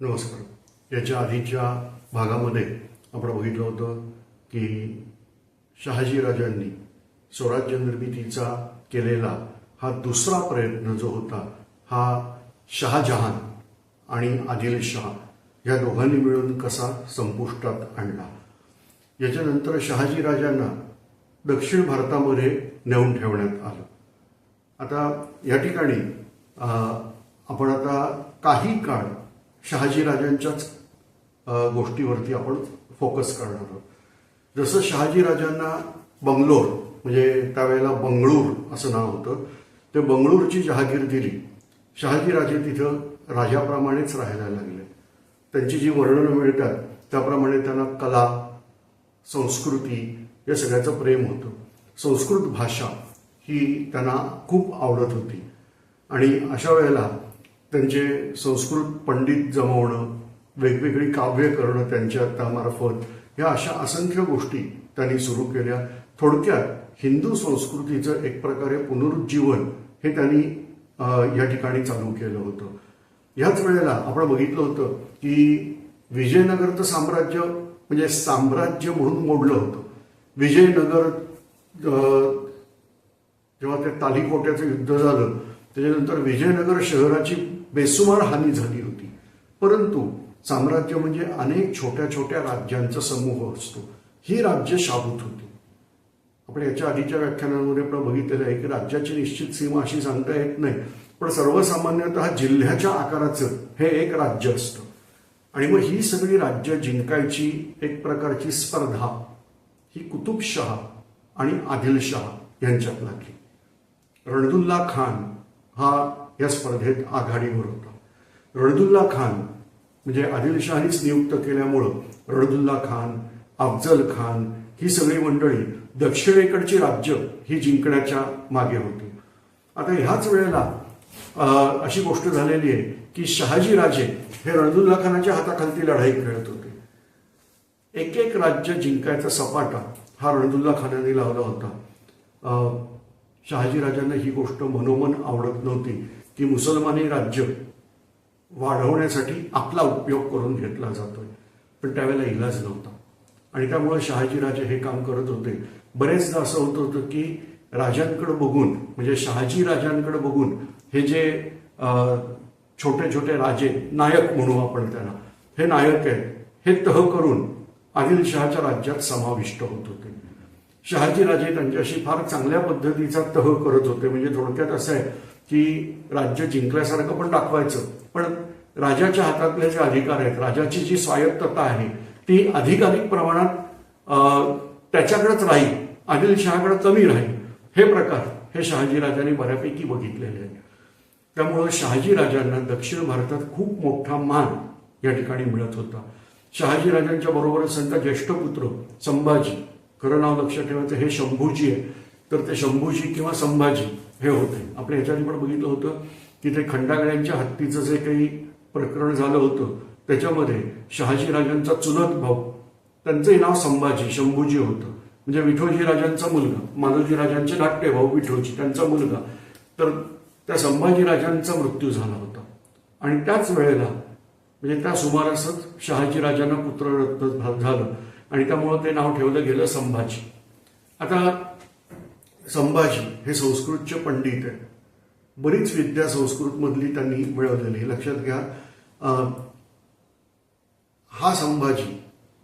नमस्कार. याच्या आधीच्या भागामध्ये आपण बघितलं होतं की शहाजीराजांनी स्वराज्य निर्मितीचा केलेला हा दुसरा प्रयत्न जो होता हा शहाजहान आणि आदिलशहा या दोघांनी मिळून कसा संपुष्टात आणला? याच्यानंतर शहाजीराजांना दक्षिण भारतामध्ये नेऊन ठेवण्यात आलं. आता या ठिकाणी आपण आता काही काळ शहाजीराजांच्याच गोष्टीवरती आपण फोकस करणार आहोत. जसं शहाजीराजांना बंगलोर म्हणजे त्यावेळेला बंगळूर असं नाव होतं ते बंगळूरची जहागीर दिली. शहाजीराजे तिथं राजाप्रमाणेच राहायला लागले. त्यांची जी वर्णनं मिळतात त्याप्रमाणे त्यांना कला संस्कृती या सगळ्याचं प्रेम होतं. संस्कृत भाषा ही त्यांना खूप आवडत होती. आणि अशा वेळेला त्यांचे संस्कृत पंडित जमवणं वेगवेगळी काव्य करणं त्यांच्या त्यामार्फत या अशा असंख्य गोष्टी त्यांनी सुरू केल्या. थोडक्यात हिंदू संस्कृतीचं एक प्रकारे पुनरुज्जीवन हे त्यांनी या ठिकाणी चालू केलं होतं. ह्याच वेळेला आपण बघितलं होतं की विजयनगरचं साम्राज्य म्हणजे साम्राज्य म्हणून मोडलं होतं. विजयनगर जेव्हा ते तालीकोट्याचं युद्ध झालं त्याच्यानंतर विजयनगर शहराची बेसुमार हानी झाली होती. परंतु साम्राज्य म्हणजे अनेक छोट्या छोट्या राज्यांचा समूह असतो. ही राज्य शाबूत होती. आपण याच्या आधीच्या व्याख्यानांमध्ये आपण बघितलेलं आहे की राज्याची निश्चित सीमा अशी सांगता येत नाही. पण सर्वसामान्यतः जिल्ह्याच्या आकाराचं हे एक राज्य असतं. आणि मग ही सगळी राज्य जिंकायची एक प्रकारची स्पर्धा ही कुतुबशहा आणि आदिलशहा यांच्यात लागली. रणदुल्ला खान हा या स्पर्धेत आघाडीवर होता रणदुल्ला खान म्हणजे आदिलशाहीच नियुक्त केल्यामुळं रणदुल्ला खान अफजल खान ही सगळी मंडळी दक्षिणेकडची राज्य ही जिंकण्याच्या मागे होती. आता ह्याच वेळेला अशी गोष्ट झालेली आहे की शहाजी राजे हे रणदुल्ला खानाच्या हाताखालती लढाई खेळत होते. एक एक राज्य जिंकायचा सपाटा हा रणदुल्ला खानाने लावला होता. अं, शहाजीराजांना ही गोष्ट मनोमन आवडत नव्हती. की मुसलमानी राज्य वाढवण्यासाठी आपला उपयोग करून घेतला जातोय. पण त्यावेळेला इलाज नव्हता. आणि त्यामुळे शहाजीराजे हे काम करत होते. बरेचदा असं होत होतं की राजांकडे बघून म्हणजे शहाजी राजांकडे बघून हे जे छोटे छोटे राजे नायक म्हणू आपण त्यांना हे नायक आहेत हे तह करून आदिलशहाच्या राज्यात समाविष्ट होत होते. शहाजी राजे त्यांच्याशी फार चांगल्या पद्धतीचा तह करत होते. म्हणजे थोडक्यात असं आहे की राज्य जिंकल्यासारखं पण दाखवायचं. पण राजाच्या हातातले जे अधिकार आहेत राजाची जी स्वायत्तता आहे ती अधिकाधिक प्रमाणात त्याच्याकडेच राहील आदिलशहाकडे कमी राहील. हे प्रकार हे शहाजी राजांनी बऱ्यापैकी बघितलेले आहे त्यामुळं शहाजी राजांना दक्षिण भारतात खूप मोठा मान या ठिकाणी मिळत होता. शहाजी राजांच्या बरोबरच त्यांचा ज्येष्ठ पुत्र संभाजी खरं नाव लक्षात ठेवायचं हे शंभूजी आहे तर ते शंभूजी किंवा संभाजी हे होते आपण ह्याच्याआधी पण बघितलं होतं की ते खंडागड्यांच्या हत्तीचं जे काही प्रकरण झालं होतं त्याच्यामध्ये शहाजी राजांचा चुलत भाऊ त्यांचंही नाव संभाजी शंभूजी होतं. म्हणजे विठोजी राजांचा मुलगा मालोजी राजांचे नाट्य भाऊ विठोजी त्यांचा मुलगा. तर त्या संभाजी राजांचा मृत्यू झाला होता. आणि त्याच वेळेला म्हणजे त्या सुमारासच शहाजी राजांना पुत्ररत्न झालं. आणि त्यामुळं ते नाव ठेवलं गेलं संभाजी. आता संभाजी हे संस्कृतचे पंडित आहेत. बरीच विद्या संस्कृतमधली त्यांनी मिळवलेली आहे. लक्षात घ्या हा संभाजी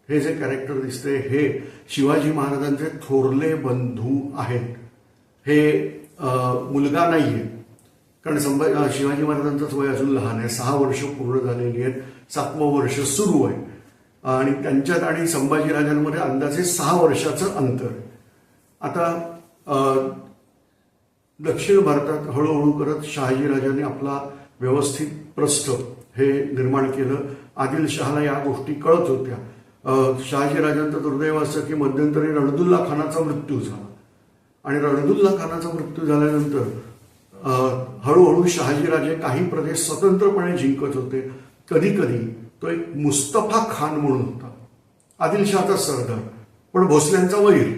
हे जे कॅरेक्टर दिसते हे शिवाजी महाराजांचे थोरले बंधू आहेत. हे मुलगा मुलगा नाहीये कारण संभा शिवाजी महाराजांचंच वय अजून लहान आहे. सहा वर्ष पूर्ण झालेली आहेत. सातवं वर्ष सुरू आहे. आणि त्यांच्यात आणि संभाजीराजांमध्ये अंदाजे सहा वर्षाचं अंतर आहे. आता दक्षिण भारतात हळूहळू करत शहाजीराजांनी आपला व्यवस्थित प्रस्थ हे निर्माण केलं. आदिलशहाला या गोष्टी कळत होत्या. शहाजीराजांचं दुर्दैव असं की मध्यंतरी रणदुल्ला खानाचा मृत्यू झाला. आणि रणदुल्ला खानाचा मृत्यू झाल्यानंतर हळूहळू शहाजीराजे काही प्रदेश स्वतंत्रपणे जिंकत होते. कधी कधी तो एक मुस्तफा खान म्हणून होता. आदिलशहाचा सरदार. पण भोसल्यांचा वैरी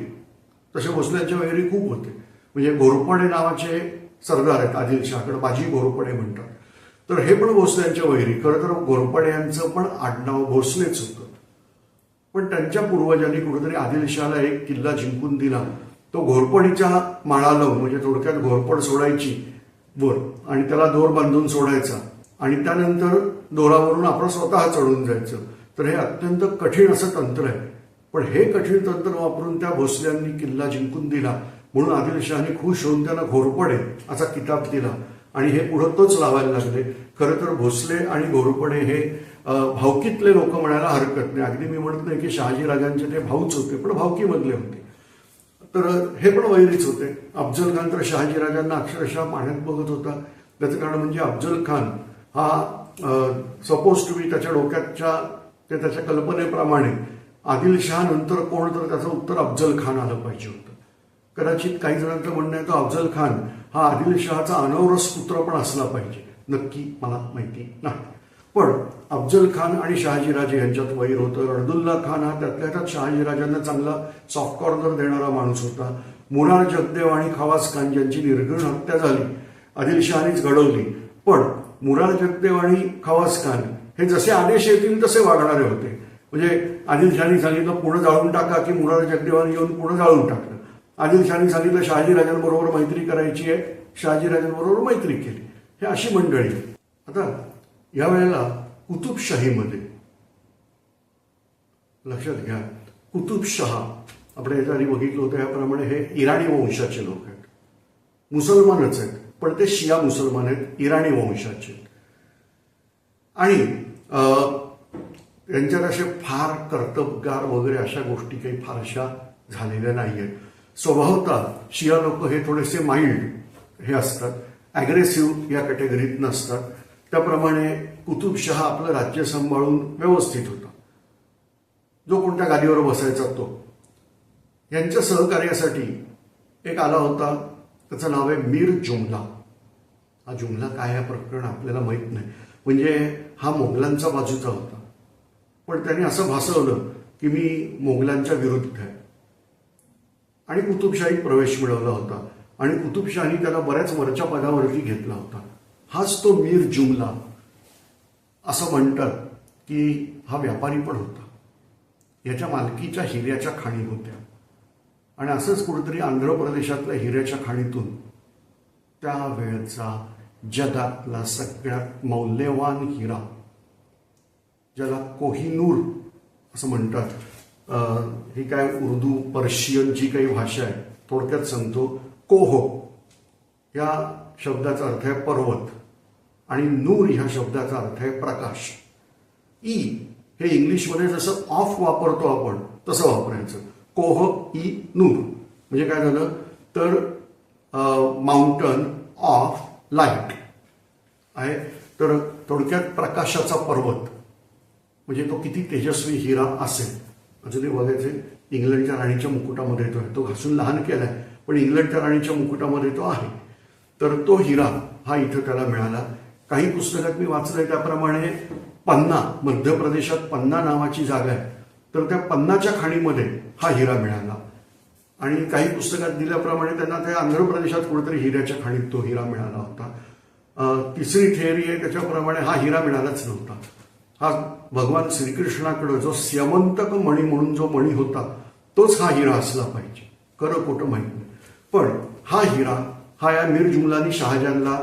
तसे भोसल्यांचे वगैरे खूप होते. म्हणजे घोरपडे नावाचे सरदार आहेत आदिलशहाकडे बाजी घोरपडे म्हणतात. तर हे पण भोसल्यांच्या वैरी. खरं तर घोरपडे यांचं पण आडनाव भोसलेच होतं. पण त्यांच्या पूर्वजांनी कुठेतरी आदिलशहाला एक किल्ला जिंकून दिला. तो घोरपडीच्या माळाला म्हणजे थोडक्यात घोरपड सोडायची वर आणि त्याला दोर बांधून सोडायचा. आणि त्यानंतर दोरावरून आपण स्वतः चढून जायचं. तर हे अत्यंत कठीण असं तंत्र आहे. पण हे कठीण तंत्र वापरून त्या भोसल्यांनी किल्ला जिंकून दिला म्हणून आदिलशहाने खुश होऊन त्यांना घोरपडे असा किताब दिला. आणि हे पुढं तोच लावायला लागले. खरं तर भोसले आणि घोरपडे हे भावकीतले लोक म्हणायला हरकत नाही. अगदी मी म्हणत नाही की शहाजी राजांचे ते भाऊच होते पण भावकीमधले होते. तर हे पण वैरीच होते. अफजल खान तर शहाजी राजांना अक्षरशः पाण्यात बघत होता. त्याचं कारण म्हणजे अफजल खान हा सपोज टू बी त्याच्या डोक्याच्या ते त्याच्या कल्पनेप्रमाणे आदिलशहा नंतर कोण? तर त्याचं उत्तर अफजल खान आलं पाहिजे होतं. कदाचित काही जणांचं म्हणणं आहे तो अफजल खान हा आदिलशहाचा अनवरस पुत्र पण असला पाहिजे. नक्की मला माहिती नाही. पण अफजल खान आणि शहाजीराजे यांच्यात वैर होतं. अर्दुल्ला खान हा त्यातल्या त्यात शहाजीराजांना चांगला सॉफ्ट कॉर्नर देणारा माणूस होता. मुरार जगदेव आणि खवास खान यांची निर्घृण हत्या झाली आदिलशहानीच घडवली. पण मुरार जगदेव आणि खवास खान हे जसे आदेश येतील तसे वागणारे होते. म्हणजे आदिलशहानी सांगितलं पुढं जाळून टाका की मुरार जगदेवाने येऊन पुढं जाळून टाकलं आदिलशहानी सांगितलं शहाजीराजांबरोबर मैत्री करायची आहे. शहाजीराजांबरोबर मैत्री केली. हे अशी मंडळी. आता या वेळेला कुतुबशाहीमध्ये लक्षात घ्या कुतुबशहा आपण याच्या आधी बघितलं होतं याप्रमाणे हे इराणी वंशाचे लोक आहेत. मुसलमानच आहेत पण ते शिया मुसलमान आहेत इराणी वंशाचे आणि यांच्यात असे फार कर्तबगार वगैरे अशा गोष्टी काही फारशा झालेल्या नाही आहेत स्वभावतः शिया लोक हे थोडेसे माइल्ड हे असतात. ॲग्रेसिव्ह या कॅटेगरीत नसतात. त्याप्रमाणे कुतुबशहा आपलं राज्य सांभाळून व्यवस्थित होता. जो कोणत्या गादीवर बसायचा तो. यांच्या सहकार्यासाठी एक आला होता. त्याचं नाव आहे मीर जुमला. हा जुमला काय आहे प्रकरण आपल्याला माहीत नाही. म्हणजे हा मोगलांचा बाजूचा होता. पण त्याने असं भासवलं की मी मोगलांच्या विरुद्ध आहे. आणि कुतुबशाहीत प्रवेश मिळवला होता. आणि कुतुबशाही त्याला बऱ्याच वरच्या पदावरती घेतला होता. हाच तो मीर जुमला. असं म्हणतात की हा व्यापारी पण होता. याच्या मालकीच्या हिऱ्याच्या खाणी होत्या. आणि असंच कुठेतरी आंध्र प्रदेशातल्या हिऱ्याच्या खाणीतून त्या वेळचा जगातला सगळ्यात मौल्यवान हिरा ज्याला कोहिनूर असं म्हणतात. ही काय उर्दू पर्शियन जी काही भाषा आहे थोडक्यात सांगतो. कोह या शब्दाचा अर्थ आहे पर्वत आणि नूर ह्या शब्दाचा अर्थ आहे प्रकाश. ई हे इंग्लिशमध्ये जसं ऑफ वापरतो आपण तसं वापरायचं. कोह ई नूर. म्हणजे काय झालं? तर माउंटन ऑफ लाइट आहे. तर थोडक्यात प्रकाशाचा पर्वत. म्हणजे तो किती तेजस्वी हिरा असेल. अजून ते बघायचे इंग्लंडच्या राणीच्या मुकुटामध्ये तो आहे तो घासून लहान केलाय पण इंग्लंडच्या राणीच्या मुकुटामध्ये तो आहे. तर तो हिरा हा इथं त्याला मिळाला. काही पुस्तकात मी वाचलंय त्याप्रमाणे पन्ना मध्य प्रदेशात पन्ना नावाची जागा आहे. तर त्या पन्नाच्या खाणीमध्ये हा हिरा मिळाला. आणि काही पुस्तकात दिल्याप्रमाणे त्यांना त्या आंध्र प्रदेशात कुठेतरी हिऱ्याच्या खाणीत तो हिरा मिळाला होता. तिसरी थिअरी आहे त्याच्याप्रमाणे हा हिरा मिळालाच नव्हता. हा भगवान श्रीकृष्णाकडं जो स्यमंतक मणी म्हणून जो मणी होता तोच हा हिरा असला पाहिजे. खरं खोटं माहीत नाही. पण हा हिरा हा या मीर जुमलानी शहाजानला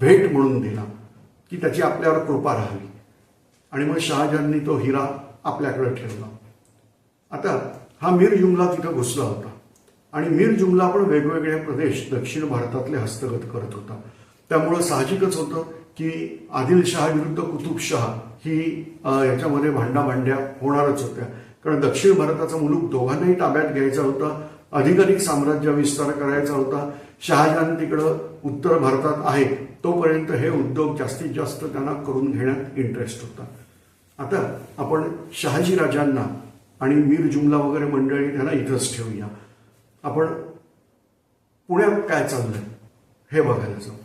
भेट म्हणून दिला की त्याची आपल्यावर कृपा राहावी. आणि मग शहाजाननी तो हिरा आपल्याकडे ठेवला. आता हा मीर जुमला तिथं घुसला होता. आणि मीर जुमला पण वेगवेगळे प्रदेश दक्षिण भारतातले हस्तगत करत होता. त्यामुळं साहजिकच होतं की आदिलशहा विरुद्ध कुतुबशहा ही याच्यामध्ये भांडाभांड्या होणारच होत्या. कारण दक्षिण भारताचा मुलूक दोघांनाही ताब्यात घ्यायचा होता. अधिकाधिक साम्राज्य विस्तार करायचा होता. शहाजहान तिकडं उत्तर भारतात आहे. तोपर्यंत हे उद्योग जास्तीत जास्त त्यांना करून घेण्यात इंटरेस्ट होता. आता आपण शहाजी राजांना आणि मीर जुमला वगैरे मंडळी त्यांना इथंच ठेवूया. आपण पुण्यात काय चाललंय? हे बघायला जाऊ.